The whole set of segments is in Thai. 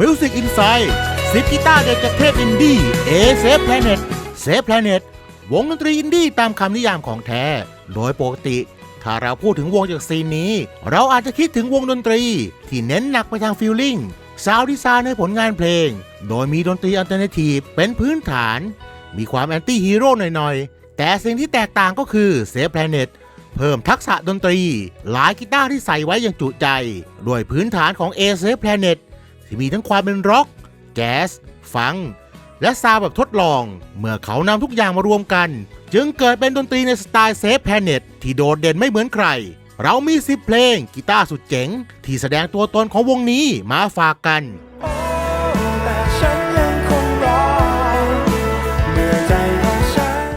Music Insight สิบกีตาร์เด็ดจากเทพอินดี้ A Save Planet Save Planet วงดนตรีอินดี้ตามคำนิยามของแท้ โดยปกติ ถ้าเราพูดถึงวงจากซีนนี้ เราอาจจะคิดถึงวงดนตรี ที่เน้นหนักไปทางฟีลลิ่งซาวด์ดีไซน์ในผลงานเพลง โดยมีดนตรีอัลเทอร์เนทีฟเป็นพื้นฐาน มีความแอนตี้ฮีโร่หน่อยๆ แต่สิ่งที่แตกต่างก็คือ Save Planet เพิ่มทักษะดนตรี หลายกีตาร์ที่ใส่ไว้อย่างจุใจ ด้วยพื้นฐานของ A Save Planet ที่มีทั้งความเป็นร็อก แจ๊ส ฟัง และซาวแบบทดลอง เมื่อเขานำทุกอย่างมารวมกัน จึงเกิดเป็นดนตรีในสไตล์เซฟแพเน็ตที่โดดเด่นไม่เหมือนใคร เรามี10เพลงกีตาร์สุดเจ๋ง ที่แสดงตัวตนของวงนี้มาฝากกัน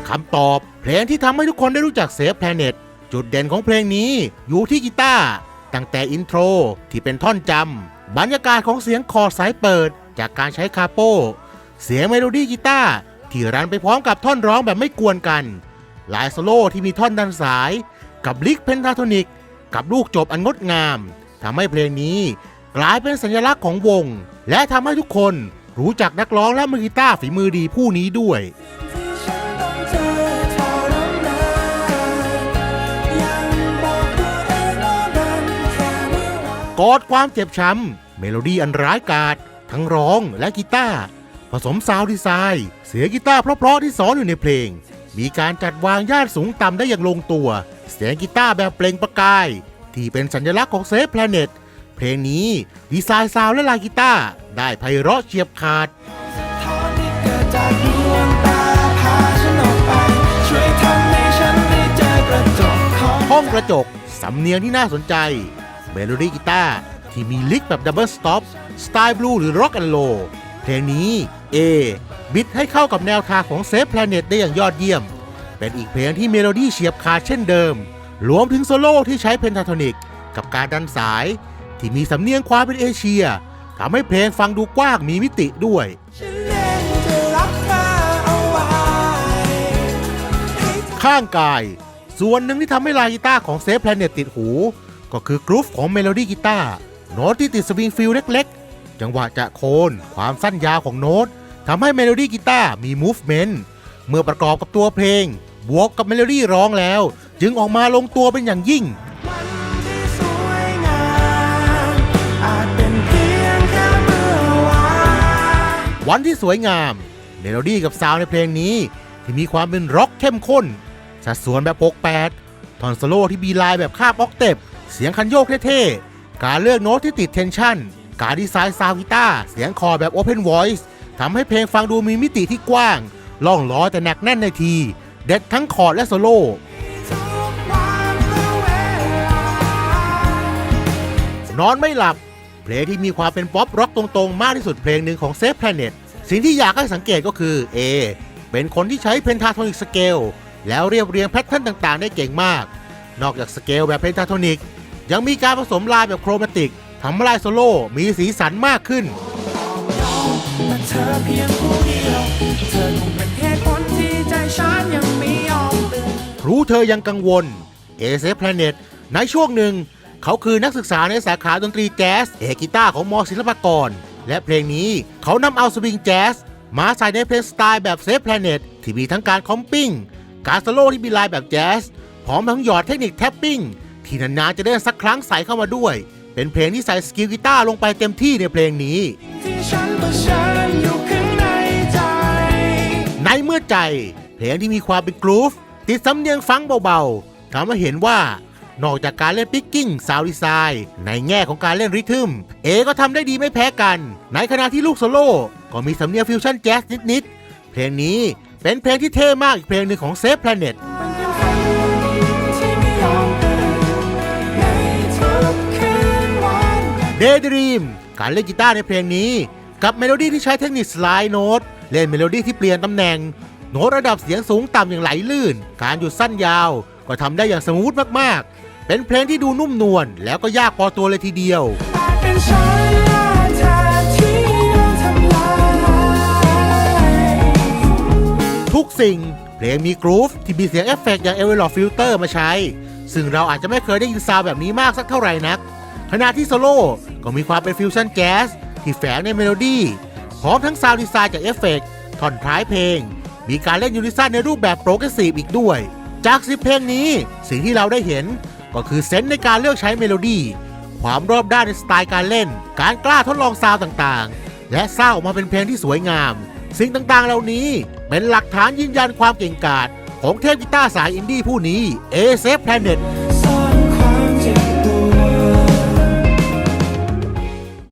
คำตอบเพลงที่ทำให้ทุกคนได้รู้จักเซฟแพเน็ตจุดเด่นของเพลงนี้อยู่ที่กีตาร์ตั้งแต่อินโทรที่เป็นท่อนจำ บรรยากาศของเสียงคอสายเปิดจากการใช้คาโป เสียงเมโลดี้กีตาร์ที่รันไปพร้อมกับท่อนร้องแบบไม่กวนกัน หลายโซโล่ที่มีท่อนดันสาย กับลิกเพนทาโทนิก กับลูกจบอันงดงามทำให้เพลงนี้กลายเป็นสัญลักษณ์ของวง และทำให้ทุกคนรู้จักนักร้องและมือกีตาร์ฝีมือดีผู้นี้ด้วย กอดความเจ็บช้ำเมโลดี้อันร้ายกาจทั้งร้องและกีตาร์ผสมซาวด์ดีไซน์ เสียงกีตาร์เพราะๆที่สอนอยู่ในเพลง มีการจัดวางย่านสูงต่ำได้อย่างลงตัว เสียงกีตาร์แบบเปล่งประกาย ที่เป็นสัญลักษณ์ของเซฟแพลเน็ตเพลงนี้ดีไซน์ซาวด์และลายกีตาร์ได้ไพเราะเฉียบขาดทอนที่เกิดจากดวงตาพาฉันออกไปช่วยทำให้ฉันได้เจอกระจกของห้องกระจก สำเนียงที่น่าสนใจ เมโลดี้กีตาร์ที่มีลิกแบบดับเบิลสต็อปสไตล์บลูหรือร็อกแอนโลเพลงนี้ A บิดให้เข้ากับแนวทางของเซฟแพลเน็ตได้อย่างยอดเยี่ยม เป็นอีกเพลงที่เมโลดี้เฉียบขาดเช่นเดิม รวมถึงโซโล่ที่ใช้เพนทาโทนิก กับการดันสาย ที่มีสำเนียงความเป็นเอเชียทำให้เพลงฟังดูกว้างมีมิติด้วยข้างกาย ส่วนหนึ่งที่ทำให้ลายกีตาร์ของเซฟแพลเน็ตติดหู ก็คือกรุ๊ฟของเมโลดี้กีตาร์โน้ตที่ติดสวิงฟิลเล็กๆ จังหวะจะโคนความสั้นยาวของโน้ตทำให้เมโลดี้กีตาร์มีมูฟเมนต์เมื่อประกอบกับตัวเพลง บวกกับเมโลดี้ร้องแล้ว จึงออกมาลงตัวเป็นอย่างยิ่งวันที่สวยงามอาจเป็นเพียงแค่เมื่อวานวันที่สวยงามเมโลดี้กับซาวในเพลงนี้ ที่มีความเป็นร็อกเข้มข้น สัดส่วนแบบ 68 ทอนโซโล่ที่บีไลน์แบบคาบออกเต็ป เสียงคันโยกเท่ๆ การเลือกโน้ตที่ติดเทนชั่น การดีไซน์ซาวกีตาร์เสียงคอแบบ Open Voice ทำให้เพลงฟังดูมีมิติที่กว้าง ล่องล้อแต่หนักแน่นในที เด็ดทั้งคอร์ดและโซโล่นและเวลานอนไม่หลับ เพลงที่มีความเป็นป๊อปร็อกตรงๆ มากที่สุดเพลงหนึ่งของเซฟแพลเน็ตสิ่งที่อยากให้สังเกตก็คือ A เป็นคนที่ใช้เพนทาโทนิกสเกลแล้วเรียบเรียงแพทเทิร์นต่างๆ ได้เก่งมาก นอกจากสเกลแบบเพนทาโทนิก ยังมีการผสมลายแบบโครมาติกทำลายโซโล่มีสีสันมากขึ้น รู้เธอยังกังวล a อ f Planet ในช่วงหนึ่ง เขาคือนักศึกษาในสาขาดนตรีแจ๊สเอกกีตาร์ของมอศิลปากร และเพลงนี้เขานำเอาสวิงแจ๊สมาใส่ในเพลงสไตล์แบบเซฟแพลเน็ตที่มีทั้งการคอมปิ้ง การสโลว์ที่มีลายแบบแจ๊สพร้อมทั้งหยอดเทคนิคแท็ปปิ้ง ที่นานๆจะได้สักครั้งใส่เข้ามาด้วย เป็นเพลงที่ใส่สกิลกีตาร์ลงไปเต็มที่ในเพลงนี้ในเมื่อใจ เพลงที่มีความเป็นกรูฟติดสำเนียงฟังเบาๆทำให้เห็นว่านอกจากการเล่นปิกกิ้งซาวด์ดีไซน์ในแง่ของการเล่นริทึม เอก็ทำได้ดีไม่แพ้กัน ในขณะที่ลูกโซโล่ก็มีสำเนียงฟิวชั่นแจ๊สนิดๆ เพลงนี้เป็นเพลงที่เท่มากอีกเพลงหนึ่งของเซฟแพลเน็ต เดย์ดรีมการเล่นกีตาร์ในเพลงนี้ กับเมโลดี้ที่ใช้เทคนิคสไลด์โน้ตเล่นเมโลดี้ที่เปลี่ยนตำแหน่ง โน้ตระดับเสียงสูงต่ำอย่างไหลลื่น การหยุดสั้นยาว ก็ทำได้อย่างสมูทมากๆ เป็นเพลงที่ดูนุ่มนวลแล้วก็ยากพอตัวเลยทีเดียวทุกสิ่งเพลงมีกรูฟที่มีเสียงเอฟเฟกต์อย่างเอเวอร์ลอฟิลเตอร์มาใช้ ซึ่งเราอาจจะไม่เคยได้ยินซาวแบบนี้มากสักเท่าไหร่นัก ขณะที่โซโล่ก็มีความเป็นฟิวชั่นแจ๊สที่แฝงในเมโลดี้พร้อมทั้งซาวด์ดีไซน์จากเอฟเฟกต์ท่อนท้ายเพลง มีการเล่นยูนิซันในรูปแบบโปรเกรสซีฟอีกด้วย จากสิบเพลงนี้สิ่งที่เราได้เห็นก็คือเซนส์ในการเลือกใช้เมโลดี้ความรอบด้านในสไตล์การเล่น การกล้าทดลองซาวด์ต่างๆ และสร้างออกมาเป็นเพลงที่สวยงาม สิ่งต่างๆ เหล่านี้เป็นหลักฐานยืนยันความเก่งกาจของเทพกีตาร์สายอินดี้ผู้นี้ a อ f Planet